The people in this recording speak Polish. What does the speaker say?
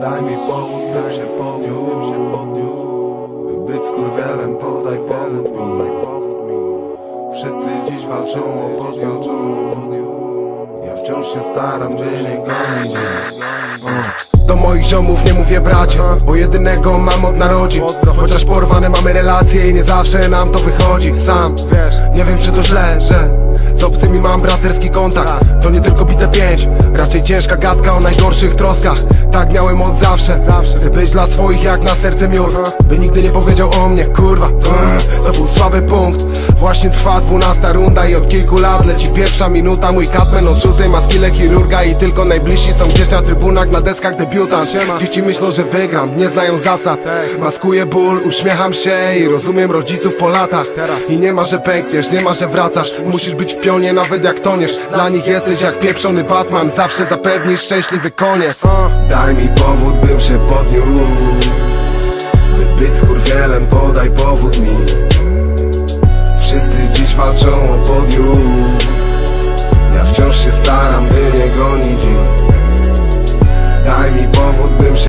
Daj mi powód, bym się podniósł, bym się podniósł. By być skurwielem, podaj powód mi. Wszyscy dziś walczą o podniósł Ja wciąż się staram, by nie gonić ziomów nie mówię bracie Bo jedynego mam od narodzin. Chociaż porwane mamy relacje i nie zawsze nam to wychodzi. Sam, nie wiem czy to źle, że Z obcymi mam braterski kontakt. To nie tylko bite pięć Raczej ciężka gadka o najgorszych troskach. Tak miałem od zawsze. Chcę być dla swoich jak na serce miód. By nigdy nie powiedział o mnie, kurwa To był słaby punkt Właśnie trwa dwunasta runda i od kilku lat leci pierwsza minuta. Mój katmen od szóstej ma skille chirurga I tylko najbliżsi są gdzieś na trybunach, na deskach debiutant Dzieci myślą, że wygram, nie znają zasad. Maskuję ból, uśmiecham się i rozumiem rodziców po latach. I nie ma, że pękniesz, nie ma, że wracasz. Musisz być w pionie nawet jak toniesz. Dla nich jesteś jak pieprzony Batman Zawsze zapewnisz szczęśliwy koniec. Daj mi powód, bym się podniósł. By być skurwielem, podaj powód mi walczą o podium. Ja wciąż się staram, by nie gonić